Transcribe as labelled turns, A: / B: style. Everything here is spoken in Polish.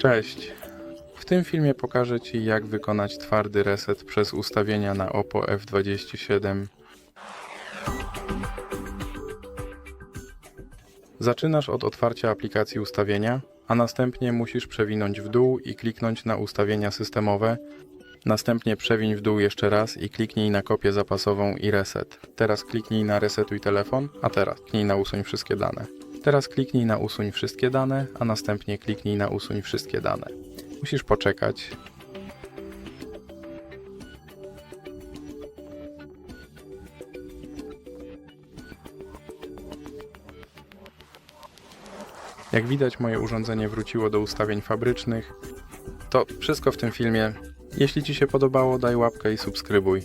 A: Cześć. W tym filmie pokażę Ci jak wykonać twardy reset przez ustawienia na Oppo F27. Zaczynasz od otwarcia aplikacji ustawienia, a następnie musisz przewinąć w dół i kliknąć na ustawienia systemowe. Następnie przewiń w dół jeszcze raz i kliknij na kopię zapasową i reset. Teraz kliknij na resetuj telefon, a teraz kliknij na usuń wszystkie dane. Teraz kliknij na usuń wszystkie dane, a następnie kliknij na usuń wszystkie dane. Musisz poczekać. Jak widać, moje urządzenie wróciło do ustawień fabrycznych. To wszystko w tym filmie. Jeśli Ci się podobało, daj łapkę i subskrybuj.